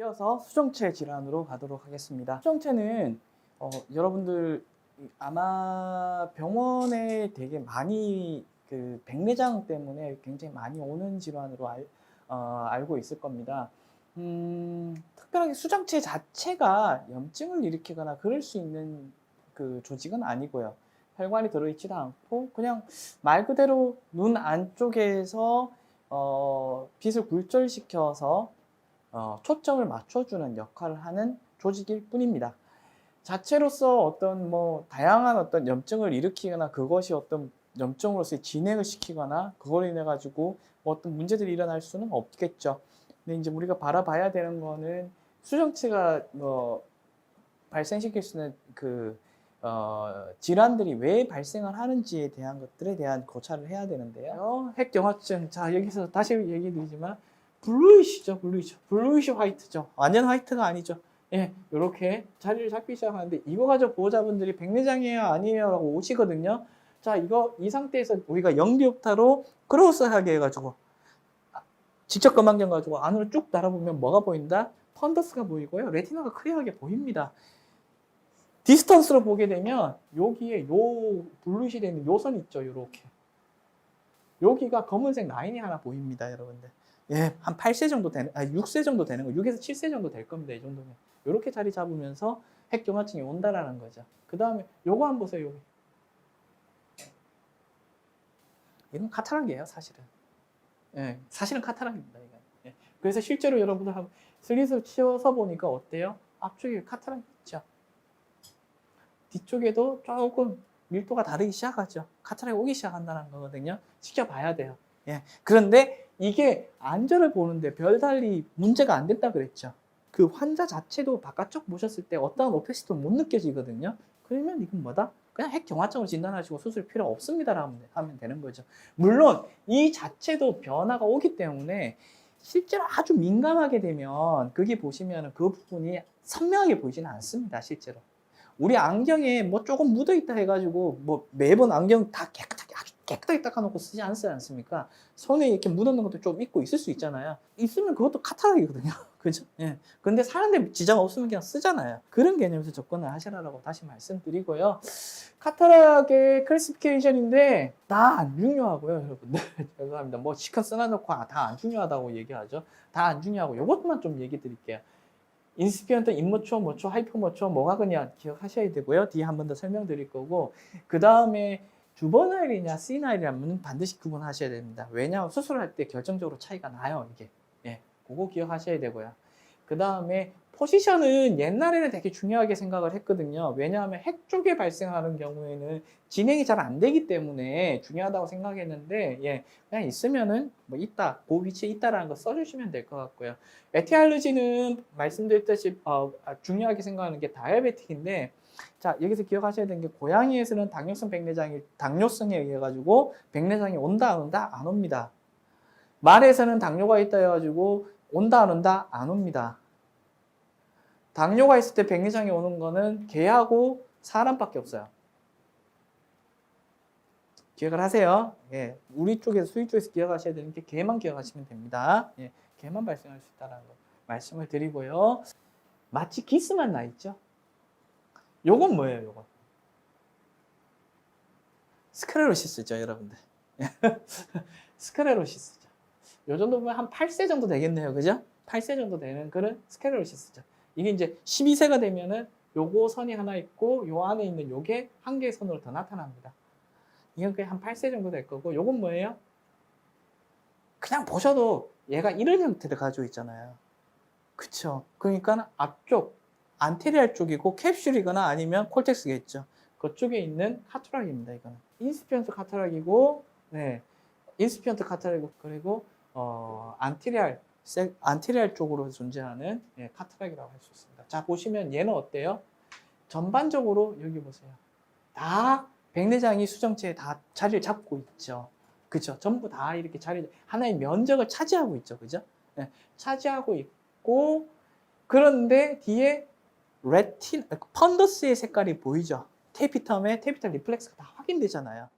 이어서 수정체 질환으로 가도록 하겠습니다. 수정체는 어, 여러분들 아마 병원에 되게 많이 그 백내장 때문에 굉장히 많이 오는 질환으로 알, 어, 알고 있을 겁니다. 음, 특별하게 수정체 자체가 염증을 일으키거나 그럴 수 있는 그 조직은 아니고요. 혈관이 들어있지도 않고 그냥 말 그대로 눈 안쪽에서 어, 빛을 굴절시켜서 어, 초점을 맞춰주는 역할을 하는 조직일 뿐입니다. 자체로서 어떤 뭐 다양한 어떤 염증을 일으키거나 그것이 어떤 염증으로서의 진행을 시키거나 그걸 인해 가지고 뭐 어떤 문제들이 일어날 수는 없겠죠. 근데 이제 우리가 바라봐야 되는 거는 수정체가 뭐 발생시킬 수 있는 그 어, 질환들이 왜 발생을 하는지에 대한 것들에 대한 고찰을 해야 되는데요. 핵경화증. 자, 여기서 다시 얘기 드리지만, 블루이시죠, 블루이시. 블루이시 화이트죠. 완전 화이트가 아니죠. 예, 이렇게 자리를 잡기 시작하는데, 이거 가지고 보호자분들이 백내장이에요, 아니에요? 라고 오시거든요. 자, 이거 이 상태에서 우리가 연기옥타로 크로스하게 해가지고, 직접 검안경 가지고 안으로 쭉 달아보면 뭐가 보인다? 펀더스가 보이고요. 레티나가 클리어하게 보입니다. 디스턴스로 보게 되면 여기에 요 블루시 되는 요선 있죠, 요렇게. 여기가 검은색 라인이 하나 보입니다, 여러분들. 예, 한 8세 정도 되는, 아, 6세 정도 되는 거, 6에서 7세 정도 될 겁니다, 이 정도면. 요렇게 자리 잡으면서 핵경화증이 온다라는 거죠. 그 다음에 요거 한번 보세요, 여기. 이건 카타락이에요, 사실은. 예, 사실은 카타락입니다, 이건. 예. 그래서 실제로 여러분들 한번 슬릿을 치워서 보니까 어때요? 앞쪽에 카타락이 있죠. 뒤쪽에도 조금 밀도가 다르기 시작하죠. 카타락이 오기 시작한다는 거거든요. 지켜봐야 돼요. 예. 그런데 이게 안전을 보는데 별달리 문제가 안 됐다 그랬죠. 그 환자 자체도 바깥쪽 보셨을 때 어떠한 오페시도 못 느껴지거든요. 그러면 이건 뭐다? 그냥 핵경화증으로 진단하시고 수술 필요 없습니다라고 하면 되는 거죠. 물론 이 자체도 변화가 오기 때문에 실제로 아주 민감하게 되면 그게 보시면 그 부분이 선명하게 보이지는 않습니다. 실제로. 우리 안경에 뭐 조금 묻어 있다 해가지고 뭐 매번 안경 다 아주 깨끗하게 닦아놓고 쓰지 않지 않습니까? 손에 이렇게 묻어있는 것도 좀 있고 있을 수 있잖아요. 있으면 그것도 카타락이거든요. 그죠? 예. 근데 사는데 지장 없으면 그냥 쓰잖아요. 그런 개념에서 접근을 하시라고 다시 말씀드리고요. 카타락의 클래시피케이션인데 다 안 중요하고요, 여러분들. 죄송합니다. 뭐 시컨 써놔놓고 다안 중요하다고 얘기하죠. 다 안 중요하고 이것만 좀 얘기 드릴게요. 인스피언트, 인모초, 모초, 하이퍼모초 뭐가 그냥 기억하셔야 되고요. 뒤에 한 번 더 설명드릴 거고 그 다음에 주버나일이냐 시나일이냐면 반드시 구분하셔야 됩니다. 왜냐하면 수술할 때 결정적으로 차이가 나요. 이게 예, 그거 기억하셔야 되고요. 그 다음에 포지션은 옛날에는 되게 중요하게 생각을 했거든요. 왜냐하면 핵 쪽에 발생하는 경우에는 진행이 잘 안 되기 때문에 중요하다고 생각했는데, 예, 그냥 있으면은 뭐 있다, 그 위치에 있다라는 거 써주시면 될 것 같고요. 에티알르지는 말씀드렸다시피 어, 아, 중요하게 생각하는 게 다이아베틱인데, 자 여기서 기억하셔야 되는 게 고양이에서는 당뇨성 백내장이 당뇨성에 의해 가지고 백내장이 온다 안 온다 안 옵니다. 말에서는 당뇨가 있다 해가지고 온다 안 온다 안 옵니다. 당뇨가 있을 때 백내장이 오는 거는 개하고 사람밖에 없어요. 기억을 하세요. 예, 우리 쪽에서 수익 쪽에서 기억하셔야 되는 게 개만 기억하시면 됩니다. 예, 개만 발생할 수 있다는 거 말씀을 드리고요. 마치 기스만 나 있죠. 요건 뭐예요, 요건? 스크레로시스죠, 여러분들. 스크레로시스죠. 요 정도 보면 한 8세 정도 되겠네요, 그죠? 8세 정도 되는 그런 스크레로시스죠. 이게 이제 12세가 되면은 요거 선이 하나 있고 요 안에 있는 요게 한 개의 선으로 더 나타납니다. 이건 그냥 한 8세 정도 될 거고 요건 뭐예요? 그냥 보셔도 얘가 이런 형태를 가지고 있잖아요. 그쵸? 그러니까 앞쪽 안테리알 쪽이고 캡슐이거나 아니면 콜텍스겠죠. 그쪽에 있는 카트락입니다. 이거는 인스피언트 카트락이고, 네, 인스피언트 카트락이고 그리고 어, 안테리알 세- 안테리알 쪽으로 존재하는 예, 카트락이라고 할 수 있습니다. 자 보시면 얘는 어때요? 전반적으로 여기 보세요. 다 백내장이 수정체에 다 자리를 잡고 있죠. 그죠? 전부 다 이렇게 자리 하나의 면적을 차지하고 있죠. 그죠? 예, 차지하고 있고 그런데 뒤에 레틴 펀더스의 색깔이 보이죠. 테피텀에 테피탈 리플렉스가 다 확인되잖아요.